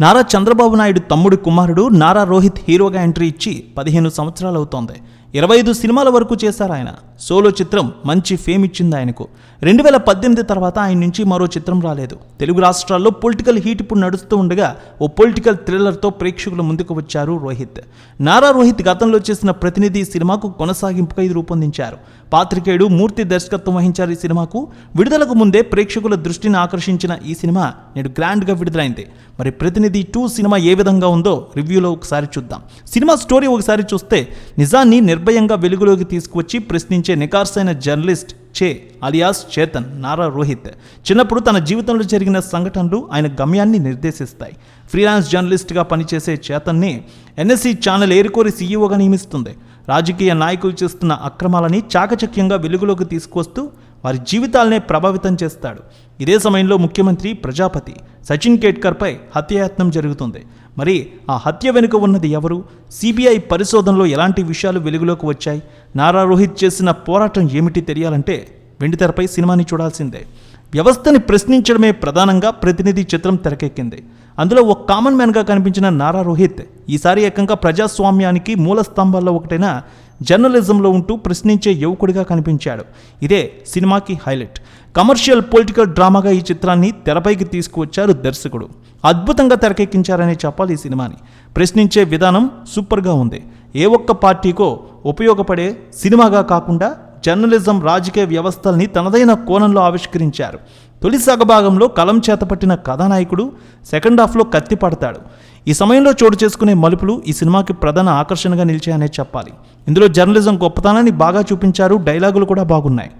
నారా చంద్రబాబు నాయుడు తమ్ముడు కుమారుడు నారా రోహిత్ హీరోగా ఎంట్రీ ఇచ్చి పదిహేను సంవత్సరాలు అవుతోంది ఇరవై ఐదు సినిమాల వరకు చేశారు ఆయన. సోలో చిత్రం మంచి ఫేమ్ ఇచ్చింది ఆయనకు. రెండు వేల పద్దెనిమిది తర్వాత ఆయన నుంచి మరో చిత్రం రాలేదు. తెలుగు రాష్ట్రాల్లో పొలిటికల్ హీట్ ఇప్పుడు నడుస్తూ ఉండగా ఓ పొలిటికల్ థ్రిల్లర్తో ప్రేక్షకుల ముందుకు వచ్చారు రోహిత్. నారా రోహిత్ గతంలో చేసిన ప్రతినిధి సినిమాకు కొనసాగింపుగా ఇది రూపొందించారు. పాత్రికేయుడు మూర్తి దర్శకత్వం వహించారు ఈ సినిమాకు. విడుదలకు ముందే ప్రేక్షకుల దృష్టిని ఆకర్షించిన ఈ సినిమా నేడు గ్రాండ్గా విడుదలైంది. మరి ప్రతినిధి టూ సినిమా ఏ విధంగా ఉందో రివ్యూలో ఒకసారి చూద్దాం. సినిమా స్టోరీ ఒకసారి చూస్తే నిజాన్ని నిర్భయంగా వెలుగులోకి తీసుకువచ్చి ప్రశ్నించే నికార్సైన జర్నలిస్ట్ చే అలియాస్ చేతన్ నారా రోహిత్. చిన్నప్పుడు తన జీవితంలో జరిగిన సంఘటనలు ఆయన గమ్యాన్ని నిర్దేశిస్తాయి. ఫ్రీలాన్స్ జర్నలిస్ట్గా పనిచేసే చేతన్ని ఎన్ఎస్సీ ఛానల్ ఏరుకోరి సీఈఓగా నియమిస్తుంది. రాజకీయ నాయకులు చేస్తున్న అక్రమాలని చాకచక్యంగా వెలుగులోకి తీసుకొస్తూ వారి జీవితాలనే ప్రభావితం చేస్తాడు. ఇదే సమయంలో ముఖ్యమంత్రి ప్రజాపతి సచిన్ కేట్కర్పై హత్యాయత్నం జరుగుతుంది. మరి ఆ హత్య వెనుక ఉన్నది ఎవరు? సిబిఐ పరిశోధనలో ఎలాంటి విషయాలు వెలుగులోకి వచ్చాయి? నారా రోహిత్ చేసిన పోరాటం ఏమిటి తెలియాలంటే వెండితెరపై సినిమాని చూడాల్సిందే. వ్యవస్థని ప్రశ్నించడమే ప్రధానంగా ప్రతినిధి చిత్రం తెరకెక్కింది. అందులో ఒక కామన్ మ్యాన్గా కనిపించిన నారా రోహిత్ ఈసారి ఏకంగా ప్రజాస్వామ్యానికి మూల స్తంభాల్లో ఒకటైన జర్నలిజంలో ఉంటూ ప్రశ్నించే యువకుడిగా కనిపించాడు. ఇదే సినిమాకి హైలైట్. కమర్షియల్ పొలిటికల్ డ్రామాగా ఈ చిత్రాన్ని తెరపైకి తీసుకువచ్చారు దర్శకుడు. అద్భుతంగా తెరకెక్కించారనే చెప్పాలి ఈ సినిమాని. ప్రశ్నించే విధానం సూపర్గా ఉంది. ఏ ఒక్క పార్టీకో ఉపయోగపడే సినిమాగా కాకుండా జర్నలిజం రాజకీయ వ్యవస్థల్ని తనదైన కోణంలో ఆవిష్కరించారు. తొలి సగభాగంలో కలం చేతపట్టిన కథానాయకుడు సెకండ్ హాఫ్లో కత్తి పడతాడు. ఈ సమయంలో చోటు చేసుకునే మలుపులు ఈ సినిమాకి ప్రధాన ఆకర్షణగా నిలిచాయనే చెప్పాలి. ఇందులో జర్నలిజం గొప్పతనాన్ని బాగా చూపించారు డైలాగులు కూడా బాగున్నాయి.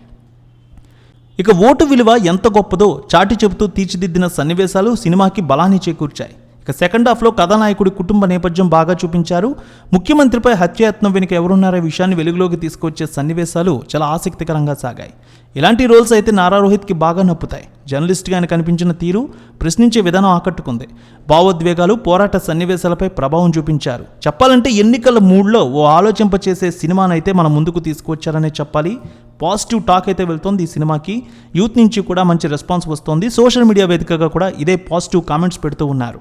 ఇక ఓటు విలువ ఎంత గొప్పదో చాటి చెబుతూ తీర్చిదిద్దిన సన్నివేశాలు సినిమాకి బలాన్ని చేకూర్చాయి. ఇక సెకండ్ హాఫ్లో కథానాయకుడి కుటుంబ నేపథ్యం బాగా చూపించారు. ముఖ్యమంత్రిపై హత్యాయత్నం వెనుక ఎవరున్నారే విషయాన్ని వెలుగులోకి తీసుకొచ్చే సన్నివేశాలు చాలా ఆసక్తికరంగా సాగాయి. ఇలాంటి రోల్స్ అయితే నారా రోహిత్కి బాగా నప్పుతాయి. జర్నలిస్ట్గా ఆయన కనిపించిన తీరు ప్రశ్నించే విధానం ఆకట్టుకుంది. భావోద్వేగాలు పోరాట సన్నివేశాలపై ప్రభావం చూపించారు. చెప్పాలంటే ఎన్నికల మూడ్లో ఓ ఆలోచింపచేసే సినిమానైతే మన ముందుకు తీసుకొచ్చారనే చెప్పాలి. పాజిటివ్ టాక్ అయితే వెళ్తోంది ఈ సినిమాకి. యూత్ నుంచి కూడా మంచి రెస్పాన్స్ వస్తోంది. సోషల్ మీడియా వేదికగా కూడా ఇదే పాజిటివ్ కామెంట్స్ పెడుతూ ఉన్నారు.